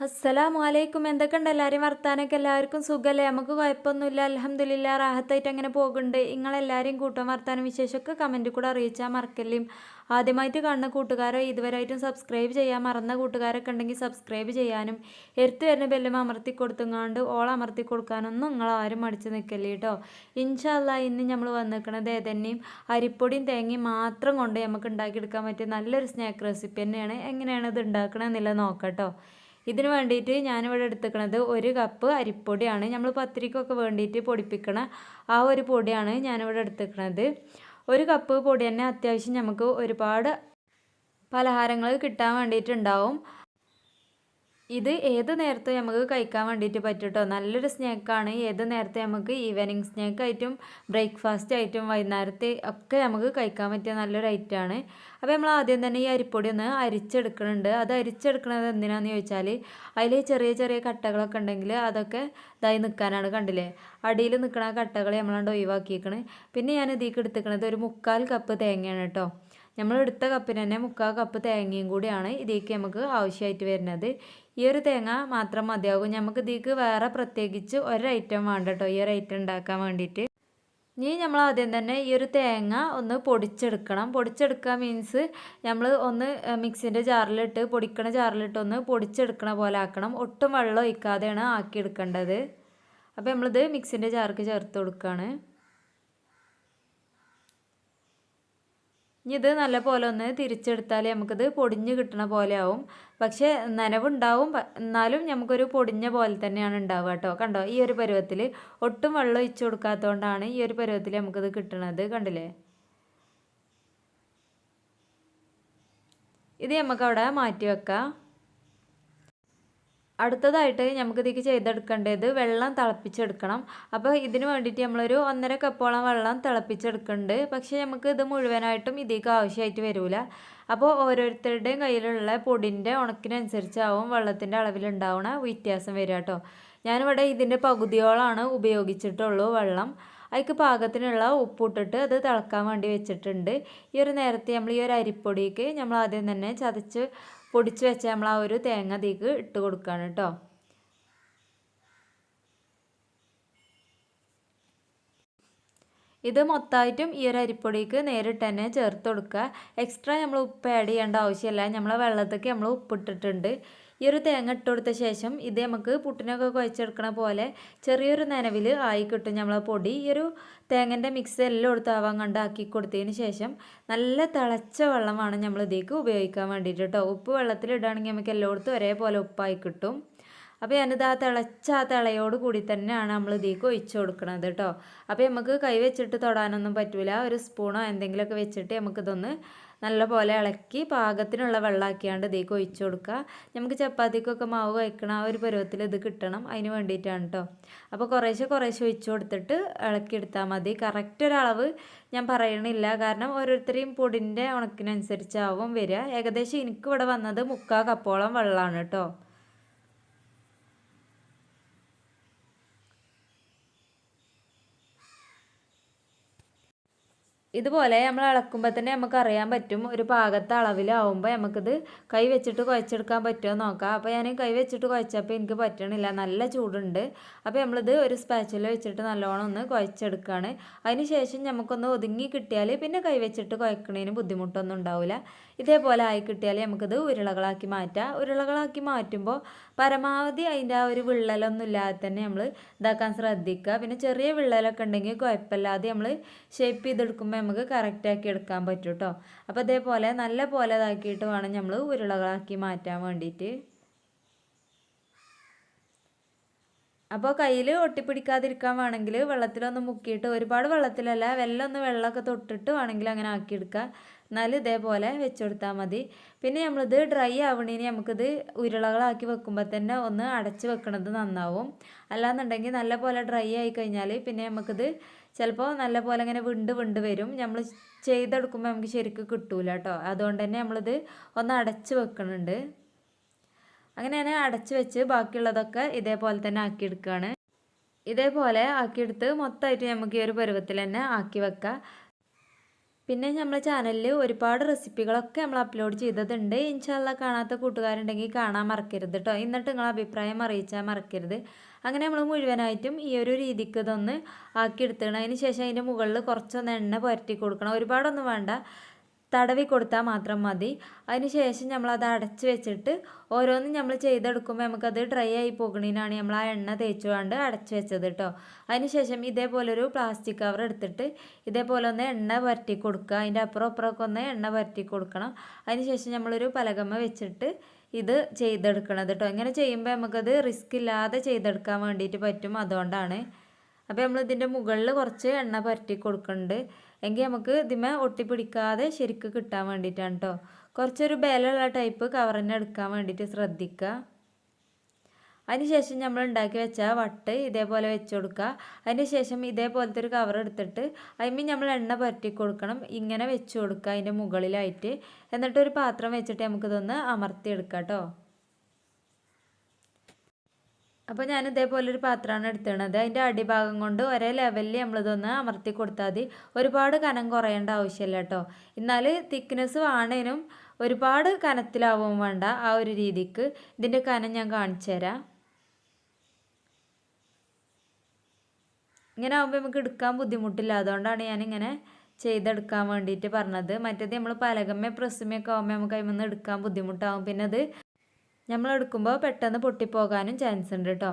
അസ്സലാമു അലൈക്കും എന്തൊക്കെയുണ്ട്? എല്ലാവരും വർത്താനൊക്കെ എല്ലാവർക്കും സുഖമല്ലേ? നമുക്ക് കുഴപ്പമൊന്നുമില്ല. അലഹമ്മദില്ല റാഹത്തായിട്ട് അങ്ങനെ പോകുന്നുണ്ട്. നിങ്ങളെല്ലാവരും കൂട്ടം വർത്താനം വിശേഷമൊക്കെ കമന്റിൽ കൂടെ അറിയിച്ചാൽ മറക്കല്ലേയും ആദ്യമായിട്ട് കാണുന്ന കൂട്ടുകാരോ ഇതുവരെയായിട്ടും സബ്സ്ക്രൈബ് ചെയ്യാൻ മറന്ന കൂട്ടുകാരൊക്കെ ഉണ്ടെങ്കിൽ സബ്സ്ക്രൈബ് ചെയ്യാനും എടുത്തു വരുന്ന ബെല്ലും അമർത്തി കൊടുത്തുങ്ങാണ്ട് ഓൾ അമർത്തി കൊടുക്കാനൊന്നും നിങ്ങൾ ആരും മടിച്ച് നിൽക്കല്ലേ കേട്ടോ? ഇൻഷാല്ല ഇന്ന് നമ്മൾ വന്നിരിക്കണത് ഏതന്നെയും അരിപ്പൊടിയും തേങ്ങയും മാത്രം കൊണ്ട് നമുക്ക് ഉണ്ടാക്കിയെടുക്കാൻ പറ്റിയ നല്ലൊരു സ്നാക്ക് റെസിപ്പി തന്നെയാണ്. എങ്ങനെയാണ് ഇത് ഉണ്ടാക്കണമെന്നില്ല നോക്കാം കേട്ടോ. ഇതിന് വേണ്ടിയിട്ട് ഞാനിവിടെ എടുത്തുക്കണത് ഒരു കപ്പ് അരിപ്പൊടിയാണ്. നമ്മൾ പത്തിരിക്കൊക്കെ വേണ്ടിയിട്ട് പൊടിപ്പിക്കണ ആ ഒരു പൊടിയാണ് ഞാനിവിടെ എടുത്തുക്കണത്. ഒരു കപ്പ് പൊടി തന്നെ അത്യാവശ്യം നമുക്ക് ഒരുപാട് പലഹാരങ്ങൾ കിട്ടാൻ വേണ്ടിയിട്ടുണ്ടാവും. ഇത് ഏത് നേരത്തെ നമുക്ക് കഴിക്കാൻ വേണ്ടിയിട്ട് പറ്റുട്ടോ? നല്ലൊരു സ്നാക്കാണ് ഏത് നേരത്തെ നമുക്ക് ഈവനിങ് സ്നാക്ക് ആയിട്ടും ബ്രേക്ക്ഫാസ്റ്റ് ആയിട്ടും വൈകുന്നേരത്തെ ഒക്കെ നമുക്ക് കഴിക്കാൻ പറ്റിയ നല്ലൊരു ഐറ്റമാണ് അപ്പോൾ നമ്മൾ ആദ്യം തന്നെ ഈ അരിപ്പൊടി ഒന്ന് അരിച്ചെടുക്കുന്നുണ്ട് അത് അരിച്ചെടുക്കുന്നത് എന്തിനാണെന്ന് ചോദിച്ചാൽ അതിൽ ചെറിയ ചെറിയ കട്ടകളൊക്കെ ഉണ്ടെങ്കിൽ അതൊക്കെ ഇതായി നിൽക്കാനാണ് കണ്ടില്ലേ? അടിയിൽ നിൽക്കുന്ന കട്ടകൾ നമ്മളാണ്ട് ഒഴിവാക്കിയേക്കണ്. പിന്നെ ഞാൻ ഇതിലേക്ക് എടുത്തിക്കണത് ഒരു മുക്കാൽ കപ്പ് തേങ്ങയാണ് കേട്ടോ. നമ്മൾ എടുത്ത കപ്പിന് തന്നെ മുക്കാൽ കപ്പ് തേങ്ങയും കൂടിയാണ് ഇതിലേക്ക് നമുക്ക് ആവശ്യമായിട്ട് വരുന്നത്. ഈ ഒരു തേങ്ങ മാത്രം മതിയാകും. നമുക്ക് ഇതിലേക്ക് വേറെ പ്രത്യേകിച്ച് ഒരു ഐറ്റം വേണ്ട കേട്ടോ ഈ ഒരു ഐറ്റം ഉണ്ടാക്കാൻ വേണ്ടിയിട്ട്. ഇനി നമ്മൾ ആദ്യം തന്നെ ഈ ഒരു തേങ്ങ ഒന്ന് പൊടിച്ചെടുക്കണം. പൊടിച്ചെടുക്കുക മീൻസ് നമ്മൾ ഒന്ന് മിക്സിന്റെ ജാറിലിട്ട് പൊടിക്കണ ജാറിലിട്ട് ഒന്ന് പൊടിച്ചെടുക്കണ പോലെ ആക്കണം. ഒട്ടും വെള്ളം ഒഴിക്കാതെയാണ് ആക്കിയെടുക്കേണ്ടത്. അപ്പോൾ നമ്മളിത് മിക്സിന്റെ ജാർക്ക് ചേർത്ത് കൊടുക്കുകയാണ്. ഇനി ഇത് നല്ല പോലെ ഒന്ന് തിരിച്ചെടുത്താൽ നമുക്കിത് പൊടിഞ്ഞ് കിട്ടണ പോലെ ആവും. പക്ഷേ നനവുണ്ടാവും. എന്നാലും നമുക്കൊരു പൊടിഞ്ഞ പോലെ തന്നെയാണ് ഉണ്ടാവുക കേട്ടോ. കണ്ടോ? ഈ ഒരു പരുവത്തിൽ ഒട്ടും വെള്ളം ഒഴിച്ചു കൊടുക്കാത്തതുകൊണ്ടാണ് ഈ ഒരു പരുവത്തിൽ നമുക്കിത് കിട്ടണത്. കണ്ടില്ലേ? ഇത് നമുക്കവിടെ മാറ്റി വെക്കാം. അടുത്തതായിട്ട് നമുക്കിതേക്ക് ചെയ്തെടുക്കേണ്ടത് വെള്ളം തിളപ്പിച്ചെടുക്കണം. അപ്പോൾ ഇതിന് വേണ്ടിയിട്ട് നമ്മളൊരു ഒന്നര കപ്പോളം വെള്ളം തിളപ്പിച്ചെടുക്കുന്നുണ്ട്. പക്ഷേ നമുക്ക് ഇത് മുഴുവനായിട്ടും ഇതിലേക്ക് ആവശ്യമായിട്ട് വരില്ല അപ്പോൾ ഓരോരുത്തരുടെയും കയ്യിലുള്ള പൊടിന്റെ ഉണക്കിനനുസരിച്ചാവും വെള്ളത്തിന്റെ അളവിലുണ്ടാവുന്ന വ്യത്യാസം വരിക കേട്ടോ. ഞാനിവിടെ ഇതിന്റെ പകുതിയോളമാണ് ഉപയോഗിച്ചിട്ടുള്ളൂ വെള്ളം. അതിക്ക് പാകത്തിനുള്ള ഉപ്പിട്ടിട്ട് അത് തിളക്കാൻ വേണ്ടി വെച്ചിട്ടുണ്ട്. ഈ ഒരു നേരത്തെ നമ്മൾ ഈ ഒരു അരിപ്പൊടിക്ക് നമ്മൾ ആദ്യം തന്നെ ചതച്ച് പൊടിച്ച് വെച്ച നമ്മൾ ആ ഒരു തേങ്ങ തീക്ക് ഇട്ട് കൊടുക്കുകയാണ് കേട്ടോ ഇത് മൊത്തമായിട്ടും ഈ ഒരു അരിപ്പൊടിക്ക് നേരിട്ട് തന്നെ ചേർത്ത് കൊടുക്കുക. എക്സ്ട്രാ നമ്മൾ ഉപ്പ് ആഡ് ചെയ്യേണ്ട ആവശ്യമില്ല. നമ്മളെ വെള്ളത്തേക്ക് നമ്മൾ ഉപ്പിട്ടിട്ടുണ്ട്. ഈ ഒരു തേങ്ങ ഇട്ട് കൊടുത്ത ശേഷം ഇത് നമുക്ക് പുട്ടിനൊക്കെ കുഴച്ചെടുക്കണ പോലെ ചെറിയൊരു നനവിൽ ആയി കിട്ടും നമ്മളെ പൊടി. ഈ ഒരു തേങ്ങന്റെ മിക്സ് എല്ലാം എടുത്ത് ആവാൻ കണ്ട് ആക്കി കൊടുത്തതിന് ശേഷം നല്ല തിളച്ച വെള്ളമാണ് നമ്മൾ ഇതിലേക്ക് ഉപയോഗിക്കാൻ വേണ്ടിയിട്ട് കേട്ടോ ഉപ്പ് വെള്ളത്തിൽ ഇടുകയാണെങ്കിൽ നമുക്ക് എല്ലായിടത്തും ഒരേപോലെ ഉപ്പായി കിട്ടും. അപ്പോൾ ഞാനിത് ആ തിളച്ച ആ തിളയോട് കൂടി തന്നെയാണ് നമ്മൾ ഇതിലേക്ക് ഒഴിച്ച് കൊടുക്കുന്നത് കേട്ടോ അപ്പോൾ നമുക്ക് കൈ വെച്ചിട്ട് തൊടാനൊന്നും പറ്റില്ല ഒരു സ്പൂണോ എന്തെങ്കിലുമൊക്കെ വെച്ചിട്ട് നമുക്കിതൊന്ന് നല്ലപോലെ ഇളക്കി പാകത്തിനുള്ള വെള്ളമാക്കിയാണ്ട് ഇതിലേക്ക് ഒഴിച്ചു കൊടുക്കുക. നമുക്ക് ചപ്പാത്തിക്കൊക്കെ മാവ് കഴിക്കണം ആ ഒരു പരുവത്തിൽ ഇത് കിട്ടണം. അതിന് വേണ്ടിയിട്ടാണ് കേട്ടോ അപ്പോൾ കുറേശ്ശെ കുറേശ്ശെ ഒഴിച്ചു കൊടുത്തിട്ട് ഇളക്കിയെടുത്താൽ മതി. കറക്റ്റ് ഒരളവ് ഞാൻ പറയണില്ല. കാരണം ഓരോരുത്തരെയും പൊടിന്റെ ഉണക്കിനനുസരിച്ചാവും വരിക. ഏകദേശം എനിക്കിവിടെ വന്നത് മുക്കാൽ കപ്പോളം വെള്ളമാണ് കേട്ടോ ഇതുപോലെ നമ്മൾ ഇളക്കുമ്പോൾ തന്നെ നമുക്ക് അറിയാൻ പറ്റും. ഒരു പാകത്തെ അളവിലാവുമ്പോൾ നമുക്കിത് കൈ വെച്ചിട്ട് കുഴച്ചെടുക്കാൻ പറ്റുമോ നോക്കാം. അപ്പോൾ ഞാൻ കൈ വെച്ചിട്ട് കുഴച്ചപ്പോൾ എനിക്ക് പറ്റണില്ല. നല്ല ചൂടുണ്ട്. അപ്പോൾ നമ്മളിത് ഒരു സ്പാച്ചിൽ വെച്ചിട്ട് നല്ലോണം ഒന്ന് കുഴച്ചെടുക്കുകയാണ് അതിന് ശേഷം നമുക്കൊന്ന് ഒതുങ്ങി കിട്ടിയാൽ പിന്നെ കൈ വെച്ചിട്ട് കുഴക്കണതിന് ബുദ്ധിമുട്ടൊന്നും ഉണ്ടാവില്ല ഇതേപോലെ ആയി കിട്ടിയാൽ നമുക്കിത് ഉരുളകളാക്കി മാറ്റാം. ഉരുളകളാക്കി മാറ്റുമ്പോൾ പരമാവധി അതിന്റെ ആ ഒരു വിള്ളലൊന്നും ഇല്ലാതെ തന്നെ നമ്മൾ ഇതാക്കാൻ ശ്രദ്ധിക്കുക. പിന്നെ ചെറിയ വിള്ളലൊക്കെ ഉണ്ടെങ്കിൽ കുഴപ്പമില്ലാതെ നമ്മൾ ഷേപ്പ് ചെയ്തെടുക്കുമ്പോൾ നമുക്ക് കറക്റ്റാക്കി എടുക്കാൻ പറ്റും കേട്ടോ അപ്പോൾ അതേപോലെ നല്ല പോലെ ഇതാക്കിയിട്ട് വേണം നമ്മൾ ഉരുളകളാക്കി മാറ്റാൻ വേണ്ടിയിട്ട് അപ്പോൾ കയ്യിൽ ഒട്ടിപ്പിടിക്കാതിരിക്കാൻ വേണമെങ്കിൽ വെള്ളത്തിലൊന്ന് മുക്കിയിട്ട് ഒരുപാട് വെള്ളത്തിലല്ല വെല്ലൊന്ന് വെള്ളമൊക്കെ തൊട്ടിട്ട് വേണമെങ്കിൽ അങ്ങനെ ആക്കിയെടുക്കുക. എന്നാലും ഇതേപോലെ വെച്ചുകൊടുത്താൽ മതി. പിന്നെ നമ്മളിത് ഡ്രൈ ആവണേന് നമുക്കിത് ഉരുളകളാക്കി വെക്കുമ്പോൾ തന്നെ ഒന്ന് അടച്ച് വെക്കണത് നന്നാവും. അല്ലാന്നുണ്ടെങ്കിൽ നല്ല പോലെ ഡ്രൈ ആയി കഴിഞ്ഞാൽ പിന്നെ നമുക്കിത് ചിലപ്പോൾ നല്ല പോലെ ഇങ്ങനെ വിണ്ട് വിണ്ട് വരും. നമ്മൾ ചെയ്തെടുക്കുമ്പോൾ നമുക്ക് ശരിക്കും കിട്ടൂല കേട്ടോ അതുകൊണ്ട് തന്നെ നമ്മളിത് ഒന്ന് അടച്ച് വെക്കണുണ്ട്. അങ്ങനെ ഞാൻ അടച്ച് വെച്ച് ബാക്കിയുള്ളതൊക്കെ ഇതേപോലെ തന്നെ ആക്കിയെടുക്കുകയാണ് ഇതേപോലെ ആക്കിയെടുത്ത് മൊത്തമായിട്ട് നമുക്ക് ഈ ഒരു പരുവത്തിൽ തന്നെ ആക്കി വെക്കാം. പിന്നെ നമ്മളെ ചാനലിൽ ഒരുപാട് റെസിപ്പികളൊക്കെ നമ്മൾ അപ്ലോഡ് ചെയ്തതുണ്ട്. ഇൻഷാല്ല കാണാത്ത കൂട്ടുകാരുണ്ടെങ്കിൽ കാണാൻ മറക്കരുത് കേട്ടോ എന്നിട്ട് നിങ്ങളെ അഭിപ്രായം അറിയിച്ചാൽ മറക്കരുത്. അങ്ങനെ നമ്മൾ മുഴുവനായിട്ടും ഈ ഒരു രീതിക്ക് ഇതൊന്ന് ആക്കി എടുത്തണം അതിന് ശേഷം അതിന്റെ മുകളിൽ കുറച്ചൊന്ന് എണ്ണ പുരട്ടി കൊടുക്കണം. ഒരുപാടൊന്നും വേണ്ട. തടവി കൊടുത്താൽ മാത്രം മതി. അതിന് ശേഷം നമ്മളത് അടച്ച് വെച്ചിട്ട് ഓരോന്നും നമ്മൾ ചെയ്തെടുക്കുമ്പോൾ നമുക്കത് ഡ്രൈ ആയി പോകുന്നതിനാണ് നമ്മൾ ആ എണ്ണ തേച്ചുകൊണ്ട് അടച്ച് വെച്ചത് കേട്ടോ അതിന് ശേഷം ഇതേപോലൊരു പ്ലാസ്റ്റിക് കവർ എടുത്തിട്ട് ഇതേപോലെ ഒന്ന് എണ്ണ പുരട്ടി കൊടുക്കുക. അതിന്റെ അപ്പുറം അപ്പുറമൊക്കെ ഒന്ന് എണ്ണ പുരട്ടി കൊടുക്കണം. അതിന് ശേഷം നമ്മളൊരു പലകമ്മ വെച്ചിട്ട് ഇത് ചെയ്തെടുക്കണത് കേട്ടോ ഇങ്ങനെ ചെയ്യുമ്പോൾ നമുക്കത് റിസ്ക് ഇല്ലാതെ ചെയ്തെടുക്കാൻ വേണ്ടിയിട്ട് പറ്റും അതുകൊണ്ടാണ്. അപ്പോൾ നമ്മൾ ഇതിന്റെ മുകളിൽ കുറച്ച് എണ്ണ പുരട്ടി കൊടുക്കുന്നുണ്ട് എങ്കിൽ നമുക്ക് ഇതിമേ ഒട്ടിപ്പിടിക്കാതെ ശരിക്ക് കിട്ടാൻ വേണ്ടിയിട്ടാണ് കേട്ടോ കുറച്ചൊരു ബലമുള്ള ടൈപ്പ് കവർ തന്നെ എടുക്കാൻ വേണ്ടിയിട്ട് ശ്രദ്ധിക്കുക. അതിനുശേഷം നമ്മൾ ഉണ്ടാക്കി വെച്ച വട്ട് ഇതേപോലെ വെച്ച് കൊടുക്കുക. അതിന് ശേഷം ഇതേപോലത്തെ ഒരു കവർ എടുത്തിട്ട് അതിന് നമ്മൾ എണ്ണ പുരട്ടി കൊടുക്കണം. ഇങ്ങനെ വെച്ച് കൊടുക്കുക അതിന്റെ മുകളിലായിട്ട്. എന്നിട്ടൊരു പാത്രം വെച്ചിട്ട് നമുക്കിതൊന്ന് അമർത്തിയെടുക്കാം കേട്ടോ അപ്പോൾ ഞാൻ ഇതേപോലെ ഒരു പാത്രമാണ് എടുത്തിരുന്നത് അതിന്റെ അടിഭാഗം കൊണ്ട് ഒരേ ലെവലിൽ നമ്മളിതൊന്ന് അമർത്തി കൊടുത്താൽ മതി. ഒരുപാട് കനം കുറയേണ്ട ആവശ്യമില്ല കേട്ടോ എന്നാൽ തിക്നെസ് വേണേനും ഒരുപാട് കനത്തിലാവും വേണ്ട ആ ഒരു രീതിക്ക്. ഇതിന്റെ കനം ഞാൻ കാണിച്ചു തരാം. ഇങ്ങനെ ആകുമ്പോൾ നമുക്ക് എടുക്കാൻ ബുദ്ധിമുട്ടില്ല. അതുകൊണ്ടാണ് ഞാനിങ്ങനെ ചെയ്തെടുക്കാൻ വേണ്ടിയിട്ട് പറഞ്ഞത്. മറ്റേത് നമ്മൾ പലകമ്മ പ്രസ്സുമൊക്കെ ആകുമ്പോൾ നമുക്ക് അതിൽ നിന്ന് എടുക്കാൻ ബുദ്ധിമുട്ടാകും പിന്നെ അത് നമ്മൾ എടുക്കുമ്പോൾ പെട്ടെന്ന് പൊട്ടിപ്പോകാനും ചാൻസ് ഉണ്ട് കേട്ടോ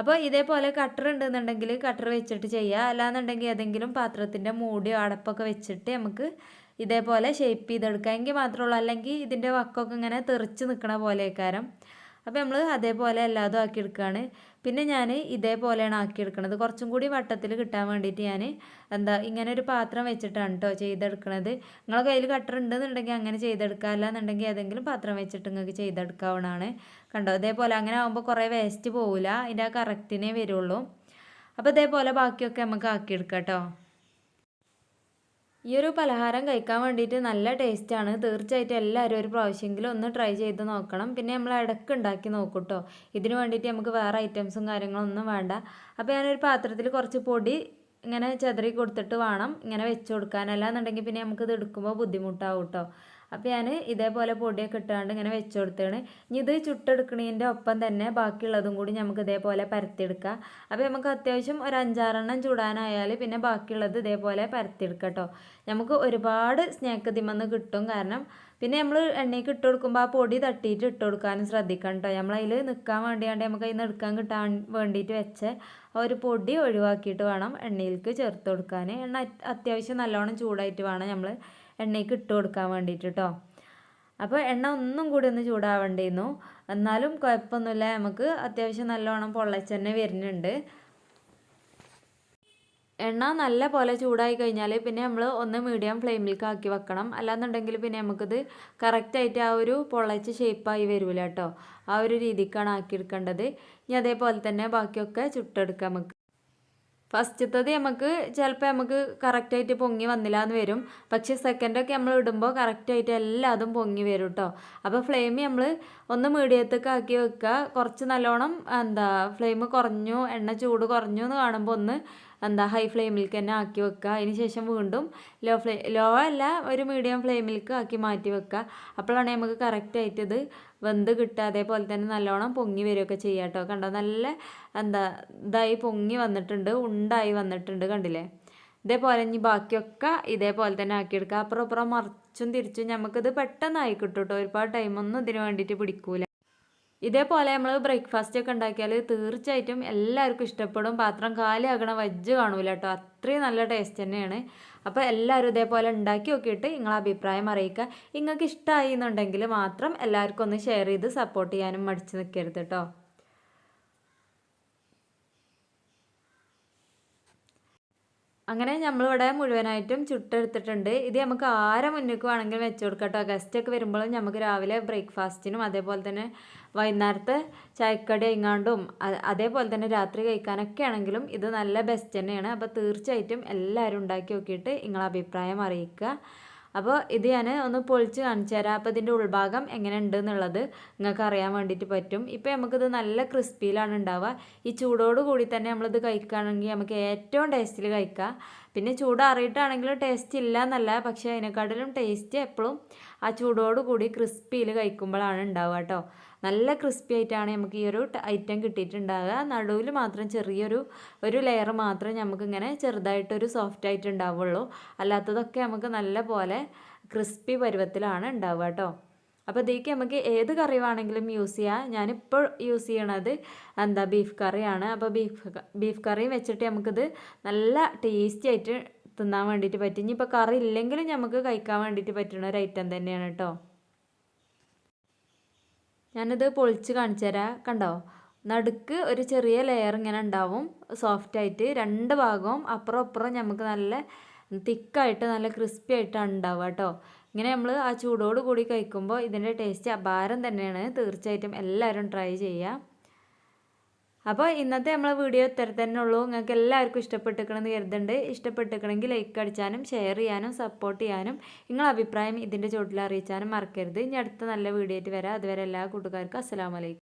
അപ്പോൾ ഇതേപോലെ കട്ടർ ഉണ്ടെന്നുണ്ടെങ്കിൽ കട്ടർ വെച്ചിട്ട് ചെയ്യുക അല്ലാന്നുണ്ടെങ്കിൽ ഏതെങ്കിലും പാത്രത്തിന്റെ മൂടിയോ അടപ്പൊക്കെ വെച്ചിട്ട് നമുക്ക് ഇതേപോലെ ഷേപ്പ് ചെയ്തെടുക്കാം. എങ്കിൽ മാത്രമേ ഉള്ളൂ. അല്ലെങ്കിൽ ഇതിന്റെ വക്കൊക്കെ ഇങ്ങനെ തെറിച്ച് നിൽക്കണ പോലെയൊക്കാരം. അപ്പോൾ നമ്മൾ അതേപോലെ എല്ലാതും ആക്കിയെടുക്കുകയാണ് പിന്നെ ഞാൻ ഇതേപോലെയാണ് ആക്കിയെടുക്കുന്നത് കുറച്ചും കൂടി വട്ടത്തിൽ കിട്ടാൻ വേണ്ടിയിട്ട് ഞാൻ എന്താ ഇങ്ങനെ ഒരു പാത്രം വെച്ചിട്ടാണ് കേട്ടോ ചെയ്തെടുക്കുന്നത് നിങ്ങളെ കയ്യിൽ കട്ടർ ഉണ്ടെന്നുണ്ടെങ്കിൽ അങ്ങനെ ചെയ്തെടുക്കുക അല്ലാന്നുണ്ടെങ്കിൽ ഏതെങ്കിലും പാത്രം വെച്ചിട്ട് നിങ്ങൾക്ക് ചെയ്തെടുക്കാവുന്നതാണ്. കണ്ടോ? അതേപോലെ അങ്ങനെ ആകുമ്പോൾ കുറേ വേസ്റ്റ് പോവില്ല അതിന്റെ ആ കറക്റ്റിനേ വരുള്ളൂ. അപ്പോൾ ഇതേപോലെ ബാക്കിയൊക്കെ നമുക്ക് ആക്കിയെടുക്കാം കേട്ടോ ഈ ഒരു പലഹാരം കഴിക്കാൻ വേണ്ടിയിട്ട് നല്ല ടേസ്റ്റാണ് തീർച്ചയായിട്ടും എല്ലാവരും ഒരു പ്രാവശ്യമെങ്കിലും ഒന്ന് ട്രൈ ചെയ്ത് നോക്കണം. പിന്നെ നമ്മൾ ഇടയ്ക്ക് ഉണ്ടാക്കി നോക്കും കേട്ടോ ഇതിന് വേണ്ടിയിട്ട് നമുക്ക് വേറെ ഐറ്റംസും കാര്യങ്ങളൊന്നും വേണ്ട. അപ്പോൾ ഞാനൊരു പാത്രത്തിൽ കുറച്ച് പൊടി ഇങ്ങനെ ചെതറി കൊടുത്തിട്ട് വേണം. ഇങ്ങനെ വെച്ച് കൊടുക്കാൻ. അല്ലാന്നുണ്ടെങ്കിൽ പിന്നെ നമുക്കിത് എടുക്കുമ്പോൾ ബുദ്ധിമുട്ടാവും കേട്ടോ അപ്പോൾ ഞാൻ ഇതേപോലെ പൊടിയൊക്കെ ഇട്ടാണ്ട് ഇങ്ങനെ വെച്ച് കൊടുത്താണ്. ഇനി ഇത് ചുട്ടെടുക്കണതിന്റെ ഒപ്പം തന്നെ ബാക്കിയുള്ളതും കൂടി നമുക്ക് ഇതേപോലെ പരത്തിയെടുക്കാം. അപ്പോൾ നമുക്ക് അത്യാവശ്യം ഒരു അഞ്ചാറെണ്ണം ചൂടാനായാൽ പിന്നെ ബാക്കിയുള്ളത് ഇതേപോലെ പരത്തിയെടുക്കാം കേട്ടോ നമുക്ക് ഒരുപാട് സ്നാക്ക് തിമന്ന് കിട്ടും കാരണം പിന്നെ നമ്മൾ എണ്ണയ്ക്ക് ഇട്ട് കൊടുക്കുമ്പോൾ ആ പൊടി തട്ടിയിട്ട് ഇട്ട് കൊടുക്കാനും ശ്രദ്ധിക്കണം കേട്ടോ നമ്മളതിൽ നിൽക്കാൻ വേണ്ടിയാണ്ട് നമുക്ക് അതിൽ നിന്ന് എടുക്കാൻ കിട്ടാൻ വേണ്ടിയിട്ട് വെച്ച് ആ ഒരു പൊടി ഒഴിവാക്കിയിട്ട് വേണം എണ്ണയിലേക്ക് ചേർത്ത് കൊടുക്കാൻ എണ്ണ അത്യാവശ്യം നല്ലോണം ചൂടായിട്ട് വേണം നമ്മൾ എണ്ണയ്ക്ക് ഇട്ട് കൊടുക്കാൻ വേണ്ടിയിട്ട് കേട്ടോ അപ്പോൾ എണ്ണ ഒന്നും കൂടി ഒന്ന് ചൂടാവേണ്ടിയിരുന്നു എന്നാലും കുഴപ്പമൊന്നുമില്ല നമുക്ക് അത്യാവശ്യം നല്ലോണം പൊള്ളച്ച് തന്നെ വരുന്നുണ്ട്. എണ്ണ നല്ല പോലെ ചൂടായി കഴിഞ്ഞാൽ പിന്നെ നമ്മൾ ഒന്ന് മീഡിയം ഫ്ലെയിമിലേക്ക് ആക്കി വെക്കണം. അല്ലാന്നുണ്ടെങ്കിൽ പിന്നെ നമുക്കിത് കറക്റ്റായിട്ട് ആ ഒരു പൊള്ളച്ച് ഷേപ്പായി വരില്ല കേട്ടോ ആ ഒരു രീതിക്കാണ് ആക്കിയെടുക്കേണ്ടത് ഇനി അതേപോലെ തന്നെ ബാക്കിയൊക്കെ ചുട്ടെടുക്കാം നമുക്ക്. ഫസ്റ്റത്തത് നമുക്ക് ചിലപ്പോൾ നമുക്ക് കറക്റ്റായിട്ട് പൊങ്ങി വന്നില്ല എന്ന് വരും. പക്ഷേ സെക്കൻഡൊക്കെ നമ്മൾ ഇടുമ്പോൾ കറക്റ്റായിട്ട് എല്ലാതും പൊങ്ങി വരും കേട്ടോ അപ്പോൾ ഫ്ലെയിം നമ്മൾ ഒന്ന് മീഡിയത്തേക്ക് ആക്കി വെക്കുക കുറച്ച് നല്ലോണം എന്താ ഫ്ലെയിം കുറഞ്ഞു എണ്ണ ചൂട് കുറഞ്ഞു എന്ന് കാണുമ്പോൾ ഒന്ന് എന്താ ഹൈ ഫ്ലെയിമിലേക്ക് തന്നെ ആക്കി വെക്കുക. അതിന് ശേഷം വീണ്ടും ലോ ഫ്ലേ ലോ അല്ല ഒരു മീഡിയം ഫ്ലെയിമിലേക്ക് ആക്കി മാറ്റി വെക്കുക. അപ്പോഴാണ് നമുക്ക് കറക്റ്റായിട്ട് ഇത് വെന്ത് കിട്ടുക. അതേപോലെ തന്നെ നല്ലോണം പൊങ്ങി വരികയൊക്കെ ചെയ്യുക കേട്ടോ. കണ്ടോ നല്ല എന്താ ഇതായി പൊങ്ങി വന്നിട്ടുണ്ട് ഉണ്ടായി വന്നിട്ടുണ്ട് കണ്ടില്ലേ? ഇതേപോലെ ഇനി ബാക്കിയൊക്കെ ഇതേപോലെ തന്നെ ആക്കിയെടുക്കുക. അപ്പുറം അപ്പുറം മറിച്ചും തിരിച്ചും നമുക്കിത് പെട്ടെന്നായി കിട്ടും കേട്ടോ. ഒരുപാട് ടൈമൊന്നും ഇതിന് വേണ്ടിയിട്ട് പിടിക്കൂല. ഇതേപോലെ നമ്മൾ ബ്രേക്ക്ഫാസ്റ്റ് ഒക്കെ ഉണ്ടാക്കിയാൽ തീർച്ചയായിട്ടും എല്ലാവർക്കും ഇഷ്ടപ്പെടും. പാത്രം കാലിയാകണ വജ്ജ് കാണൂല കേട്ടോ അത്രയും നല്ല ടേസ്റ്റ് തന്നെയാണ്. അപ്പോൾ എല്ലാവരും ഇതേപോലെ ഉണ്ടാക്കി നോക്കിയിട്ട് നിങ്ങളെ അഭിപ്രായം അറിയിക്കുക. നിങ്ങൾക്ക് ഇഷ്ടമായി എന്നുണ്ടെങ്കിൽ മാത്രം എല്ലാവർക്കും ഒന്ന് ഷെയർ ചെയ്ത് സപ്പോർട്ട് ചെയ്യാനും മടിച്ച് നിൽക്കരുത് കേട്ടോ അങ്ങനെ നമ്മളിവിടെ മുഴുവനായിട്ടും ചുട്ടെടുത്തിട്ടുണ്ട്. ഇത് നമുക്ക് ആരെ മുന്നേക്ക് വേണമെങ്കിലും വെച്ച് കൊടുക്കാം കേട്ടോ ഗസ്റ്റൊക്കെ വരുമ്പോഴും നമുക്ക് രാവിലെ ബ്രേക്ക്ഫാസ്റ്റിനും അതേപോലെ തന്നെ വൈകുന്നേരത്തെ ചായക്കടി എങ്ങാണ്ടും അതേപോലെ തന്നെ രാത്രി കഴിക്കാനൊക്കെ ആണെങ്കിലും ഇത് നല്ല ബെസ്റ്റ് തന്നെയാണ്. അപ്പോൾ തീർച്ചയായിട്ടും എല്ലാവരും ഉണ്ടാക്കി നോക്കിയിട്ട് നിങ്ങളെ അഭിപ്രായം അറിയിക്കുക. അപ്പോൾ ഇത് ഞാൻ ഒന്ന് പൊളിച്ച് കാണിച്ചു തരാം. അപ്പോൾ ഇതിന്റെ ഉൾഭാഗം എങ്ങനെ ഉണ്ട് എന്നുള്ളത് നിങ്ങൾക്ക് അറിയാൻ വേണ്ടിയിട്ട് പറ്റും. ഇപ്പോൾ നമുക്കിത് നല്ല ക്രിസ്പിയിലാണ് ഉണ്ടാവുക. ഈ ചൂടോട് കൂടി തന്നെ നമ്മളിത് കഴിക്കുകയാണെങ്കിൽ നമുക്ക് ഏറ്റവും ടേസ്റ്റിൽ കഴിക്കാം പിന്നെ ചൂടാറിയിട്ടാണെങ്കിലും ടേസ്റ്റ് ഇല്ല എന്നല്ല പക്ഷേ അതിനെക്കാട്ടിലും ടേസ്റ്റ് എപ്പോഴും ആ ചൂടോട് കൂടി ക്രിസ്പിയിൽ കഴിക്കുമ്പോഴാണ് ഉണ്ടാവുക കേട്ടോ. നല്ല ക്രിസ്പി ആയിട്ടാണ് നമുക്ക് ഈ ഒരു ഐറ്റം കിട്ടിയിട്ടുണ്ടാവുക. നടുവിൽ മാത്രം ചെറിയൊരു ഒരു ലെയർ മാത്രം നമുക്കിങ്ങനെ ചെറുതായിട്ടൊരു സോഫ്റ്റ് ആയിട്ട് ഉണ്ടാവുള്ളൂ അല്ലാത്തതൊക്കെ നമുക്ക് നല്ല പോലെ ക്രിസ്പി പരുവത്തിലാണ് ഉണ്ടാവുക കേട്ടോ അപ്പോൾ ഇതേക്ക് നമുക്ക് ഏത് കറി വേണമെങ്കിലും യൂസ് ചെയ്യാം. ഞാനിപ്പോൾ യൂസ് ചെയ്യണത് എന്താ ബീഫ് കറിയാണ്. അപ്പോൾ ബീഫ് ബീഫ് കറിയും വെച്ചിട്ട് നമുക്കിത് നല്ല ടേസ്റ്റി ആയിട്ട് തിന്നാൻ വേണ്ടിയിട്ട് പറ്റും. ഇനിയിപ്പോൾ കറി ഇല്ലെങ്കിലും നമുക്ക് കഴിക്കാൻ വേണ്ടിയിട്ട് പറ്റുന്ന ഒരു ഐറ്റം തന്നെയാണ് കേട്ടോ ഞാനിത് പൊളിച്ച് കാണിച്ചു തരാം. കണ്ടോ? നടുക്ക് ഒരു ചെറിയ ലെയർ ഇങ്ങനെ ഉണ്ടാവും. സോഫ്റ്റ് ആയിട്ട്. രണ്ട് ഭാഗവും അപ്പുറം അപ്പുറം നമുക്ക് നല്ല തിക്കായിട്ട് നല്ല ക്രിസ്പി ആയിട്ടാണ് ഉണ്ടാവുക കേട്ടോ. ഇങ്ങനെ നമ്മൾ ആ ചൂടോട് കൂടി കഴിക്കുമ്പോൾ ഇതിന്റെ ടേസ്റ്റ് അപാരം തന്നെയാണ്. തീർച്ചയായിട്ടും എല്ലാവരും ട്രൈ ചെയ്യുക അപ്പോൾ ഇന്നത്തെ നമ്മളെ വീഡിയോ ഇത്ര തന്നെ ഉള്ളൂ. നിങ്ങൾക്ക് എല്ലാവർക്കും ഇഷ്ടപ്പെട്ടിരിക്കണമെന്ന് കരുതുന്നുണ്ട്. ഇഷ്ടപ്പെട്ടിരിക്കണമെങ്കിൽ ലൈക്ക് അടിച്ചാനും ഷെയർ ചെയ്യാനും സപ്പോർട്ട് ചെയ്യാനും നിങ്ങളുടെ അഭിപ്രായം ഇതിന്റെ ചോട്ടിൽ അറിയിച്ചാനും മറക്കരുത്. ഇനി അടുത്ത നല്ല വീഡിയോ ആയിട്ട് വരാം. അതുവരെ എല്ലാ കൂട്ടുകാർക്കും അസ്സാം വലൈക്കും